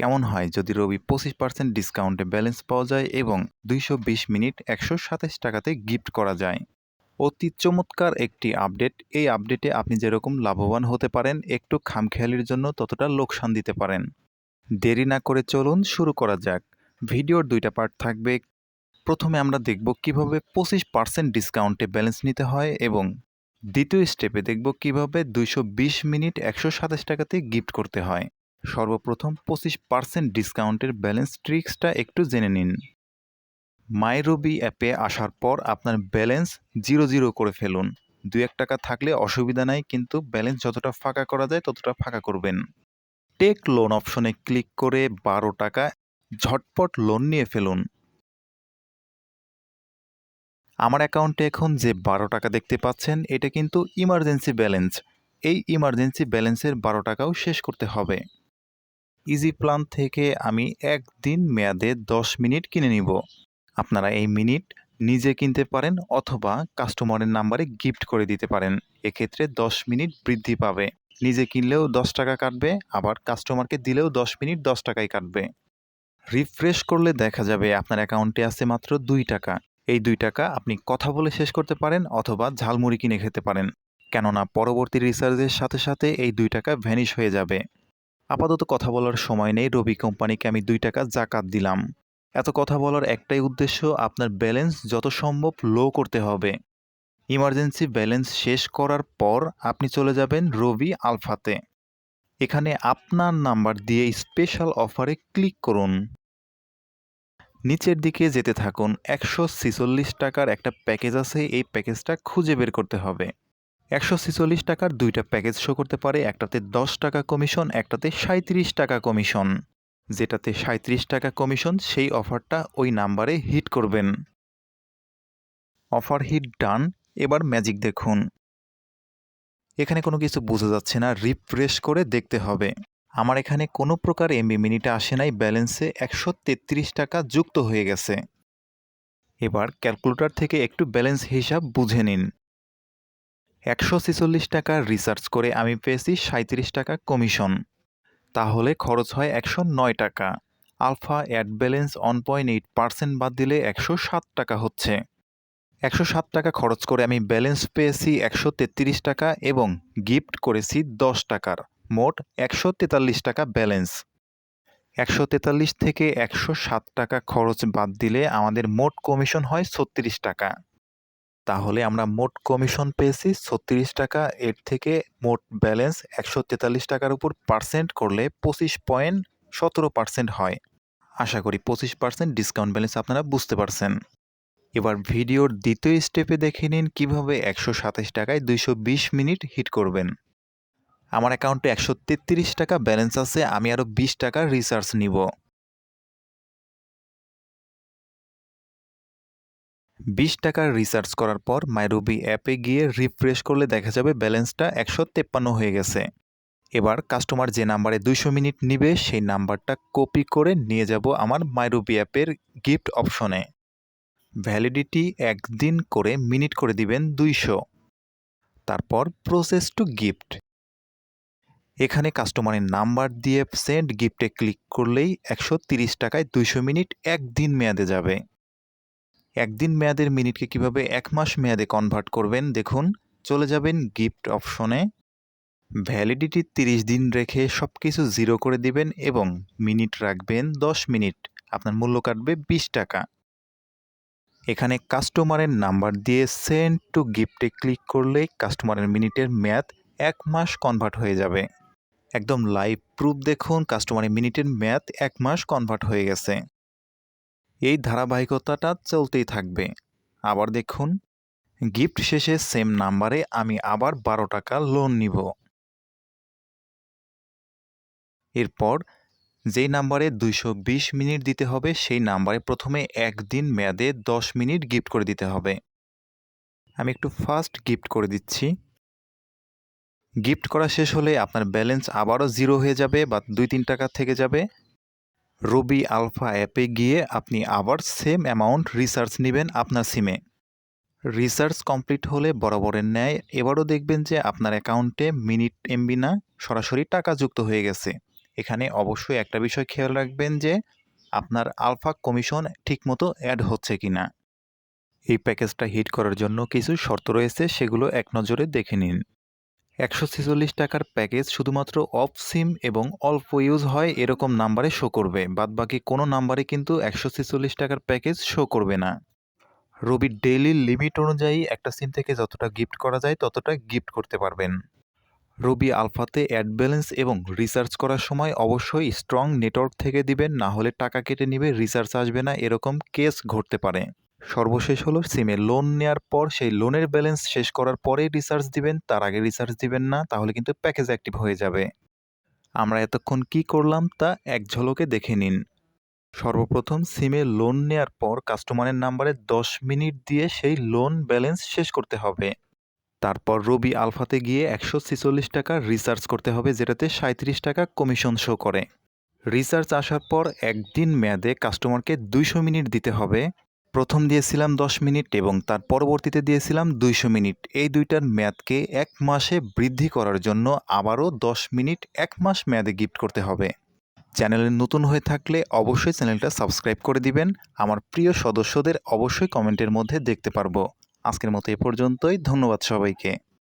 কেমন হয় যদি রবি পঁচিশ পার্সেন্ট ডিসকাউন্টে ব্যালেন্স পাওয়া যায় এবং দুইশো বিশ মিনিট একশো সাতাশ টাকাতে গিফট করা যায়। অতি চমৎকার একটি আপডেট এই আপডেটে আপনি যেরকম লাভবান হতে পারেন, একটু খামখেয়ালির জন্য ততটা লোকসান দিতে পারেন। দেরি না করে চলুন শুরু করা যাক। ভিডিওর দুইটা পার্ট থাকবে। প্রথমে আমরা দেখব কীভাবে পঁচিশ পার্সেন্ট ডিসকাউন্টে ব্যালেন্স নিতে হয় এবং দ্বিতীয় স্টেপে দেখব কীভাবে দুইশো বিশ মিনিট একশো সাতাশ টাকাতে গিফট করতে হয়। সর্বপ্রথম পঁচিশ পার্সেন্ট ডিসকাউন্টের ব্যালেন্স ট্রিক্সটা একটু জেনে নিন। মাইরবি অ্যাপে আসার পর আপনার ব্যালেন্স জিরো জিরো করে ফেলুন। দু এক টাকা থাকলে অসুবিধা নাই, কিন্তু ব্যালেন্স যতটা ফাঁকা করা যায় ততটা ফাঁকা করবেন। টেক লোন অপশনে ক্লিক করে বারো টাকা ঝটপট লোন নিয়ে ফেলুন। আমার অ্যাকাউন্টে এখন যে বারো টাকা দেখতে পাচ্ছেন, এটা কিন্তু ইমার্জেন্সি ব্যালেন্স। এই ইমার্জেন্সি ব্যালেন্সের বারো টাকাও শেষ করতে হবে। ইজি প্ল্যান থেকে আমি একদিন মেয়াদে দশ মিনিট কিনে নিব। আপনারা এই মিনিট নিজে কিনতে পারেন অথবা কাস্টমারের নাম্বারে গিফট করে দিতে পারেন। এক্ষেত্রে দশ মিনিট বৃদ্ধি পাবে। নিজে কিনলেও দশ টাকা কাটবে, আবার কাস্টমারকে দিলেও দশ মিনিট দশ টাকাই কাটবে। রিফ্রেশ করলে দেখা যাবে আপনার অ্যাকাউন্টে আছে মাত্র দুই টাকা। এই দুই টাকা আপনি কথা বলে শেষ করতে পারেন অথবা ঝালমুড়ি কিনে খেতে পারেন। কেননা পরবর্তী রিসার্চের সাথে সাথে এই দুই টাকা ভ্যানিশ হয়ে যাবে। আপাতত কথা বলার সময় নেই। রবি কোম্পানিকে আমি দুই টাকা জাকাত দিলাম। এত কথা বলার একটাই উদ্দেশ্য, আপনার ব্যালেন্স যত সম্ভব লো করতে হবে। ইমার্জেন্সি ব্যালেন্স শেষ করার পর আপনি চলে যাবেন রবি আলফাতে। এখানে আপনার নাম্বার দিয়ে স্পেশাল অফারে ক্লিক করুন। নিচের দিকে যেতে থাকুন। একশো টাকার একটা প্যাকেজ আছে। এই প্যাকেজটা খুঁজে বের করতে হবে। একশো ছিচল্লিশ টাকার দুইটা প্যাকেজ শো করতে পারে, একটাতে দশ টাকা কমিশন, একটাতে সাঁত্রিশ টাকা কমিশন। যেটাতে সাঁত্রিশ টাকা কমিশন, সেই অফারটা ওই নাম্বারে হিট করবেন। অফার হিট ডান, এবার ম্যাজিক দেখুন। এখানে কোনো কিছু বোঝা যাচ্ছে না, রিফ্রেশ করে দেখতে হবে। আমার এখানে কোনো প্রকার এমবি মিনিটে আসে নাই, ব্যালেন্সে একশো তেত্রিশ টাকা যুক্ত হয়ে গেছে। এবার ক্যালকুলেটর থেকে একটু ব্যালেন্স হিসাব বুঝে নিন। একশো ছেচল্লিশ টাকা রিসার্চ করে আমি পেয়েছি সাঁত্রিশ টাকা কমিশন তাহলে খরচ হয় একশো নয় টাকা। Alpha add balance one point eight percent বাদ দিলে একশো সাত টাকা হচ্ছে। একশো সাত টাকা খরচ করে আমি ব্যালেন্স পেয়েছি একশো তেত্রিশ টাকা এবং গিফট করেছি দশ টাকার। মোট একশো তেতাল্লিশ টাকা ব্যালেন্স একশো তেতাল্লিশ থেকে একশো সাত টাকা খরচ বাদ দিলে আমাদের মোট কমিশন হয় ছত্রিশ টাকা। তাহলে আমরা মোট কমিশন পেয়েছি ছত্রিশ টাকা। এর থেকে মোট ব্যালেন্স একশো তেতাল্লিশ টাকার উপর পার্সেন্ট করলে পঁচিশ পয়েন্ট সতেরো পার্সেন্ট হয়। আশা করি পঁচিশ পার্সেন্ট ডিসকাউন্ট ব্যালেন্স আপনারা বুঝতে পারছেন। এবার ভিডিওর দ্বিতীয় স্টেপে দেখে নিন কীভাবে একশো সাতাশ টাকায় দুইশো বিশ মিনিট হিট করবেন। আমার অ্যাকাউন্টে একশো তেত্রিশ টাকা ব্যালেন্স আছে, আমি আরও বিশ টাকার রিচার্জ নিব। বিশ টাকার রিচার্জ করার পর মাইরুবি অ্যাপে গিয়ে রিফ্রেশ করলে দেখা যাবে ব্যালেন্সটা একশো তেপ্পান্ন হয়ে গেছে। এবার কাস্টমার যে নাম্বারে দুইশো মিনিট নিবে, সেই নাম্বারটা কপি করে নিয়ে যাব আমার মাইরুবি অ্যাপের গিফট অপশনে। ভ্যালিডিটি একদিন করে মিনিট করে দিবেন দুইশো। তারপর প্রসেস টু গিফট। এখানে কাস্টমারের নাম্বার দিয়ে সেন্ড গিফটে ক্লিক করলেই একশো টাকায় দুইশো মিনিট একদিন মেয়াদে যাবে। একদিন মেয়াদের মিনিটকে কীভাবে এক মাস মেয়াদে কনভার্ট করবেন দেখুন, চলে যাবেন গিফট অপশনে ভ্যালিডিটি তিরিশ দিন রেখে সব কিছু জিরো করে দিবেন এবং মিনিট রাখবেন দশ মিনিট আপনার মূল্য কাটবে বিশ টাকা। এখানে কাস্টমারের নাম্বার দিয়ে সেন্ড টু গিফটে ক্লিক করলে কাস্টমারের মিনিটের মেয়াদ এক মাস কনভার্ট হয়ে যাবে। একদম লাইভ প্রুফ দেখুন কাস্টমারের মিনিটের মেয়াদ এক মাস কনভার্ট হয়ে গেছে। এই ধারাবাহিকতাটা চলতেই থাকবে। আবার দেখুন, গিফট শেষে সেম নাম্বারে আমি আবার বারো টাকা লোন নিব। এরপর, যেই নাম্বারে দুইশো বিশ মিনিট দিতে হবে, সেই নাম্বারে প্রথমে একদিন মেয়াদে দশ মিনিট গিফট করে দিতে হবে। আমি একটু ফাস্ট গিফট করে দিচ্ছি। গিফট করা শেষ হলে আপনার ব্যালেন্স আবারও জিরো হয়ে যাবে বা দুই তিন টাকা থেকে যাবে। রবি আলফা অ্যাপে গিয়ে আপনি আবার সেম অ্যামাউন্ট রিসার্চ নেবেন আপনার সিমে রিসার্চ কমপ্লিট হলে বরাবরের ন্যায় এবারও দেখবেন যে আপনার অ্যাকাউন্টে মিনিট এমবি না, সরাসরি টাকা যুক্ত হয়ে গেছে। এখানে অবশ্যই একটা বিষয় খেয়াল রাখবেন যে আপনার আলফা কমিশন ঠিকমতো অ্যাড হচ্ছে কি না এই প্যাকেজটা হিট করার জন্য কিছু শর্ত রয়েছে, সেগুলো এক নজরে দেখে নিন। একশো ছেচল্লিশ টাকার প্যাকেজ শুধুমাত্র অফ সিম এবং অল্প ইউজ হয় এরকম নাম্বারে শো করবে। বাদবাকি কোনো নাম্বারে কিন্তু একশো ছেচল্লিশ টাকার প্যাকেজ শো করবে না। রবির ডেইলি লিমিট অনুযায়ী একটা সিম থেকে যতটা গিফট করা যায় ততটা গিফট করতে পারবেন। রবি, আলফাতে অ্যাড ব্যালেন্স এবং রিসার্চ করার সময় অবশ্যই স্ট্রং নেটওয়ার্ক থেকে দিবেন, না হলে টাকা কেটে নিবে রিসার্চ আসবে না, এরকম কেস ঘটতে পারে। সর্বশেষ হলো সিমে লোন নেওয়ার পর, সেই লোনের ব্যালেন্স শেষ করার পরেই রিসার্চ দিবেন। তার আগে রিসার্চ দিবেন না, তাহলে কিন্তু প্যাকেজ অ্যাক্টিভ হয়ে যাবে। আমরা এতক্ষণ কি করলাম তা এক ঝলকে দেখে নিন। সর্বপ্রথম সিমে লোন নেয়ার পর কাস্টমারের নাম্বারে দশ মিনিট দিয়ে সেই লোন ব্যালেন্স শেষ করতে হবে। তারপর রবি আলফাতে গিয়ে একশো ছেচল্লিশ টাকা রিসার্চ করতে হবে, যেটাতে সাঁত্রিশ টাকা কমিশন শো করে। রিসার্চ আসার পর একদিন মেয়াদে কাস্টমারকে দুইশো মিনিট দিতে হবে। প্রথম দিয়েছিলাম দশ মিনিট এবং তার পরবর্তীতে দিয়েছিলাম দুইশো মিনিট। এই দুইটার মেয়াদকে এক মাসে বৃদ্ধি করার জন্য আবারও দশ মিনিট, এক মাস মেয়াদে গিফট করতে হবে। চ্যানেলে নতুন হয়ে থাকলে অবশ্যই চ্যানেলটা সাবস্ক্রাইব করে দিবেন। আমার প্রিয় সদস্যদের অবশ্যই কমেন্টের মধ্যে দেখতে পারব। আজকের মতো এ পর্যন্তই। ধন্যবাদ সবাইকে।